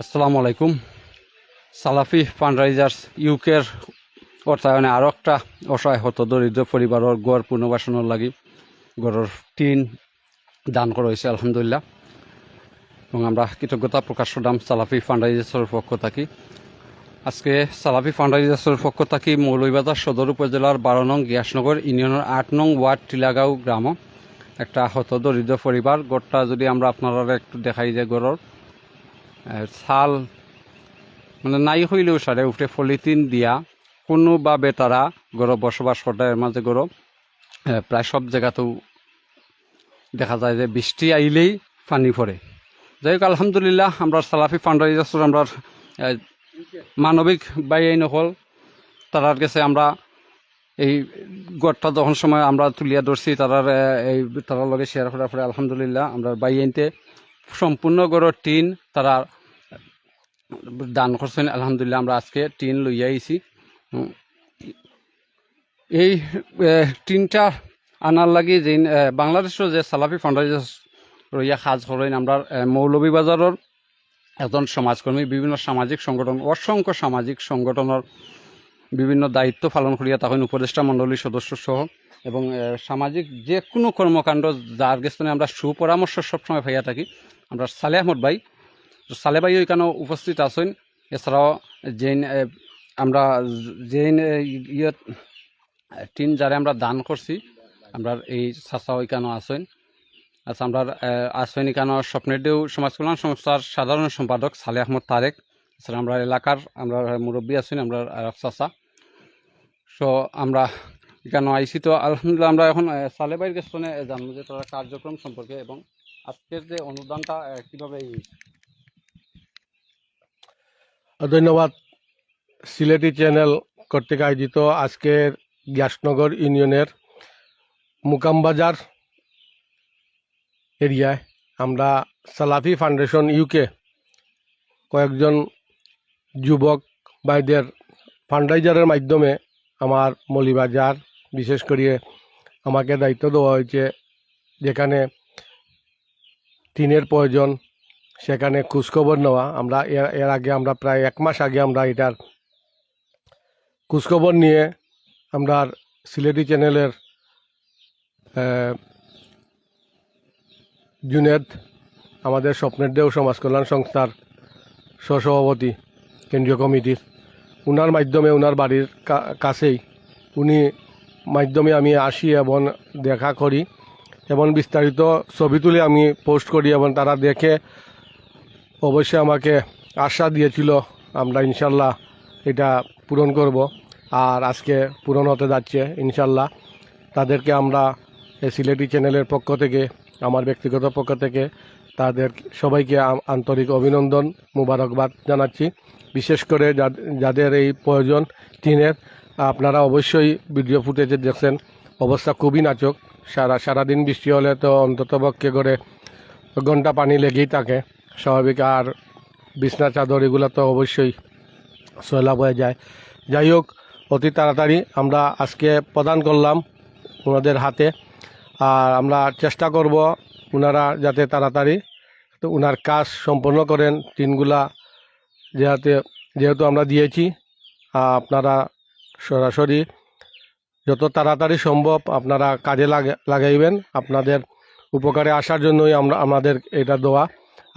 আসসালামু আলাইকুম। সালাফি ফান্ডরাইজার্স ইউকের অর্থায়নে আরও একটা অসহায় হত দরিদ্র পরিবারের গড় পুনর্বাসনের লাগি গড়ের টিন দান করা হয়েছে, আলহামদুলিল্লাহ। এবং আমরা কৃতজ্ঞতা প্রকাশ করলাম সালাফি ফান্ডরাইজার্সের পক্ষ থাকি। আজকে সালাফি ফান্ডরাইজার্সের পক্ষ থাকি মৌলভীবাজার সদর উপজেলার বারো নং গিয়াসনগর ইউনিয়নের আট নং ওয়ার্ড টিলাগাঁও গ্রাম একটা হত দরিদ্র পরিবার। গড়টা যদি আমরা আপনারা একটু দেখাই যে গড়ের ছাল মানে নাই হইলেও সারে উঠে পলিথিন দিয়া কোনোভাবে তারা গরো বসবাস করে এর মাঝে গরো আহ, প্রায় সব জায়গাতেও দেখা যায় যে বৃষ্টি আইলেই পানি পড়ে যাই হোক আলহামদুলিল্লাহ আমরা সালাফি ফান্ডারাইজার আমরা মানবিক বাই নকল তারার কাছে আমরা এই গড়টা যখন সময় আমরা তুলিয়া ধরছি তারার এই তারার লগে শেয়ার করার পরে আলহামদুলিল্লাহ আমরা আইনতে সম্পূর্ণ গড়ের টিন তারা দান করছেন। আলহামদুলিল্লাহ আমরা আজকে টিন লইয়া আইছি। এই টিনটা আনার লাগি যে বাংলাদেশের যে সালাফি ফান্ডারাইজার রইয়া কাজ করেন, আমরা মৌলভীবাজারের একজন সমাজকর্মী, বিভিন্ন সামাজিক সংগঠন, অসংখ্য সামাজিক সংগঠনের বিভিন্ন দায়িত্ব পালন করিয়া তখন উপদেষ্টা মণ্ডলীর সদস্য সহ এবং সামাজিক যে কোনো কর্মকাণ্ড যার গেস্তনে আমরা সুপরামর্শ সবসময় পাইয়া থাকি। আমরা সালে আহমদ ভাই। সালে ভাই এখানে উপস্থিত আছেন। এছাড়াও জেন আমরা জেন ইয়ে টিন যারে আমরা দান করছি আমরা এই চাচা এখানে আছেন। আচ্ছা আমরা আছেন এখানে স্বপ্নের দেউ সমাজ কল্যাণ সংস্থার সাধারণ সম্পাদক সালে আহমদ তারেক। এছাড়া আমরা এলাকার আমরা মুরব্বী আছেন আমরা চাচা। সো আমরা এখানে আইসি তো আলহামদুলিল্লাহ আমরা এখন আহ, সালে ভাইয়ের কাছে জানব যে তারা কার্যক্রম সম্পর্কে এবং আজকের যে অনুদানটা কীভাবে ধন্যবাদ। সিলেটি চ্যানেল কর্তৃক আয়োজিত আজকের গ্যাসনগর ইউনিয়নের মুকামবাজার এরিয়ায় আমরা সালাফি ফাউন্ডেশন ইউকে কয়েকজন যুবক ভাইদের ফান্ডাইজারের মাধ্যমে আমার মলিবাজার, বিশেষ করে আমাকে দায়িত্ব দেওয়া হয়েছে, যেখানে টিনের প্রয়োজন, সেখানে খোঁজখবর নেওয়া। আমরা এর আগে আমরা প্রায় এক মাস আগে আমরা এটার খোঁজখবর নিয়ে আমরা সিলেটি চ্যানেলের জুনেদ, আমাদের স্বপ্নের দেও সমাজ কল্যাণ সংস্থার সহসভাপতি, কেন্দ্রীয় কমিটির, উনার মাধ্যমে, উনার বাড়ির কাছেই উনি মাধ্যমে আমি আসি এবং দেখা করি। এবং বিস্তারিত ছবি তুলে আমি পোস্ট করি এবং তারা দেখে অবশ্যই আমাকে আশা দিয়েছিল, আমরা ইনশাল্লাহ এটা পূরণ করব। আর আজকে পূরণ হতে যাচ্ছে, ইনশাল্লাহ। তাদেরকে আমরা এই সিলেটি চ্যানেলের পক্ষ থেকে, আমার ব্যক্তিগত পক্ষ থেকে তাদের সবাইকে আন্তরিক অভিনন্দন, মুবারকবাদ জানাচ্ছি। বিশেষ করে যাদ- যাদের এই প্রয়োজন, টিনের, আপনারা অবশ্যই ভিডিও ফুটেজে দেখছেন। অবস্থা খুবই নাচক সারা, সারাদিন বৃষ্টি হলে তো অন্তত পক্ষে করে ঘণ্টা পানি লেগেই থাকে। স্বাভাবিক আর বিছনা, চাদর এগুলো তো অবশ্যই সয়লাভ হয়ে যায়। যাই হোক, অতি তাড়াতাড়ি আমরা আজকে প্রদান করলাম ওনাদের হাতে। আর আমরা চেষ্টা করব ওনারা যাতে তাড়াতাড়ি তো ওনার কাজ সম্পন্ন করেন। টিনগুলা যেহেতু যেহেতু আমরা দিয়েছি আপনারা সরাসরি যত তাড়াতাড়ি সম্ভব আপনারা কাজে লাগা লাগাইবেন। আপনাদের উপকারে আসার জন্যই আমরা আমাদের এটা দেওয়া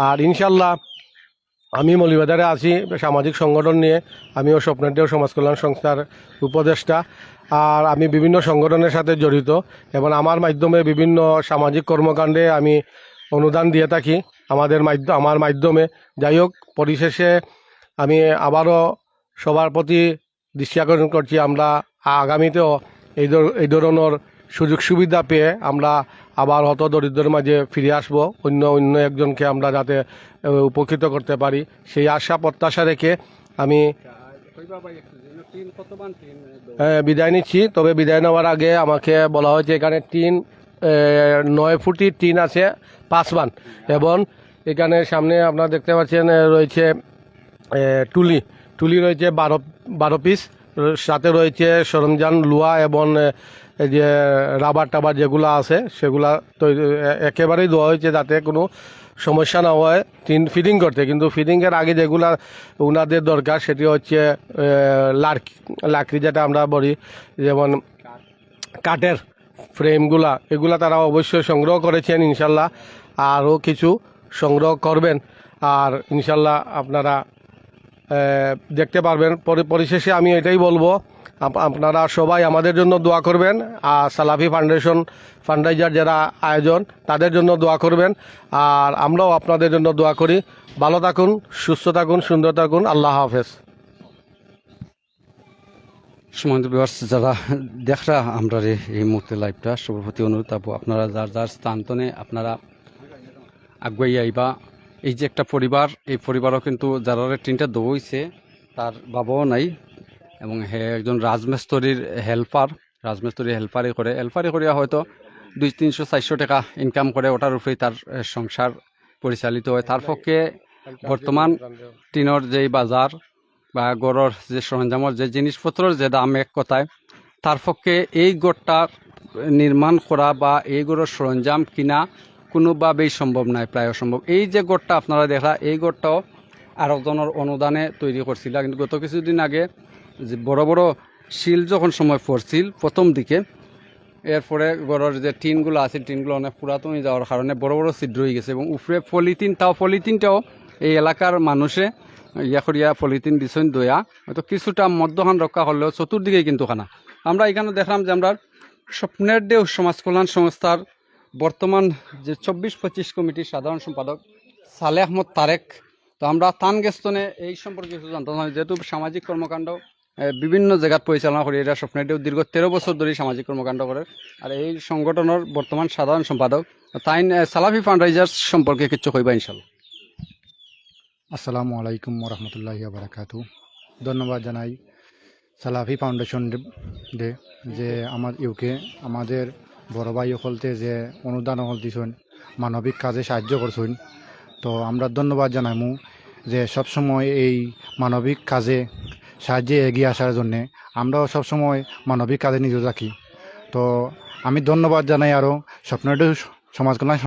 আর ইনশাল্লাহ আমি মলিবাজারে আছি, সামাজিক সংগঠন নিয়ে। আমিও স্বপ্নদেও সমাজ কল্যাণ সংস্থার উপদেষ্টা। আর আমি বিভিন্ন সংগঠনের সাথে জড়িত এবং আমার মাধ্যমে বিভিন্ন সামাজিক কর্মকাণ্ডে আমি অনুদান দিয়ে থাকি। আমাদের মাধ্যম আমার মাধ্যমে। যাই হোক, পরিশেষে আমি আবারও সবার প্রতি দৃষ্টি আকর্ষণ করছি। আমরা আগামীতেও এই এই ধরনের সুযোগ সুবিধা পেয়ে আমরা আবার হত দরিদ্রের মাঝে ফিরে আসব। অন্য অন্য একজনকে আমরা যাতে উপকৃত করতে পারি। সেই আশা, প্রত্যাশা রেখে আমি বিদায় নিচ্ছি। তবে বিদায় নেওয়ার আগে আমাকে বলা হয়েছে, এখানে টিন নয় ফুটি টিন আছে, পাঁচ বান। এবং এখানে সামনে আপনারা দেখতে পাচ্ছেন রয়েছে টুলি। টুলি রয়েছে বারো বারো পিস। সাথে রয়েছে সরঞ্জাম লোহা এবং যে রাবার টাবার যেগুলো আছে, সেগুলা তৈরি একেবারেই দেওয়া হয়েছে যাতে কোনো সমস্যা না হয় টিন ফিডিং করতে। কিন্তু ফিডিংয়ের আগে যেগুলা ওনাদের দরকার, সেটি হচ্ছে লার্কি, লাকড়ি যেটা আমরা বলি, যেমন কাঠের ফ্রেমগুলা, এগুলা তারা অবশ্যই সংগ্রহ করেছেন ইনশাল্লাহ, আরও কিছু সংগ্রহ করবেন। আর ইনশাল্লাহ আপনারা দেখতে পারবেন। পরি- পরিশেষে আমি এটাই বলব আপনারা সবাই আমাদের জন্য দোয়া করবেন। আর সালাফি ফাউন্ডেশন, ফান্ডাইজার যারা আয়োজন, তাদের জন্য দোয়া করবেন। আর আমরাও আপনাদের জন্য দোয়া করি। ভালো থাকুন, সুস্থ থাকুন, সুন্দর থাকুন। আল্লাহ হাফেজ। সুমন্ত বিভার্স যারা দেখরা, আমরা এই মুহূর্তে লাইভটা সভাপতি অনুরোধ আপনারা যার যার স্থানতনে আপনারা আগুয়াই আইবা। এই যে একটা পরিবার, এই পরিবারও কিন্তু যারা তিনটা দৌইছে তার বাবাও নাই এবং হে একজন রাজমিস্ত্রির হেল্পার, রাজমিস্ত্রি হেল্পারই করে। হেল্পারই করিয়া হয়তো দুই তিনশো চারশো টাকা ইনকাম করে ওটার উপরেই তার সংসার পরিচালিত হয়। তার পক্ষে বর্তমান টিনের যেই বাজার বা গড়ের যে সরঞ্জামের যে জিনিসপত্রের যে দাম এক কথায়, তার পক্ষে এই গড়টা নির্মাণ করা বা এই গড়ের সরঞ্জাম কিনা কোনোভাবেই সম্ভব নয় প্রায় অসম্ভব। এই যে গড়টা আপনারা দেখা এই গড়টাও আরেকজনের অনুদানে তৈরি করছিল। কিন্তু গত কিছুদিন আগে যে বড় বড় শিল যখন সময় পড়ছিল প্রথম দিকে, এরপরে গড়ের যে টিনগুলো আছে, টিনগুলো অনেক পুরাতন যাওয়ার কারণে বড় বড় ছিদ্র হয়ে গেছে এবং উপরে পলিথিন, তাও পলিথিনটাও এই এলাকার মানুষে ইয়া করিয়া পলিথিন দিছেন দয়া। হয়তো কিছুটা মধ্যখান রক্ষা করলেও চতুর্দিকে কিন্তু খানা। আমরা এখানে দেখলাম যে আমরা স্বপ্নের দেও সমাজ কল্যাণ সংস্থার বর্তমান যে চব্বিশ পঁচিশ কমিটির সাধারণ সম্পাদক সালে আহমদ তারেক, তো আমরা তান গেস্তনে এই সম্পর্কে কিছু জানতাম যেহেতু সামাজিক কর্মকাণ্ড বিভিন্ন জায়গাত পরিচালনা করি এটা স্বপ্নের দেও দীর্ঘ তেরো বছর ধরে সামাজিক কর্মকাণ্ড করে। আর এই সংগঠনের বর্তমান সাধারণ সম্পাদক তাই সালাফি ফান্ডরাইজার্স সম্পর্কে কিছু কইবা ইনশাল্লাহ আসসালামু আলাইকুম রহমতুল্লাহ বারাকাতু ধন্যবাদ জানাই সালাফি ফাউন্ডেশন ডে যে আমার, ইউকে, আমাদের বড় ভাই সকলতে যে অনুদান হল দিছেন, মানবিক কাজে সাহায্য করছেন। তো আমরা ধন্যবাদ জানাইমু যে সব সময় এই মানবিক কাজে সাহায্যে এগিয়ে আসার জন্যে আমরাও সবসময় মানবিক কাজে নিজে রাখি তো আমি ধন্যবাদ জানাই আরও স্বপ্নটা সমাজ কল্যাণ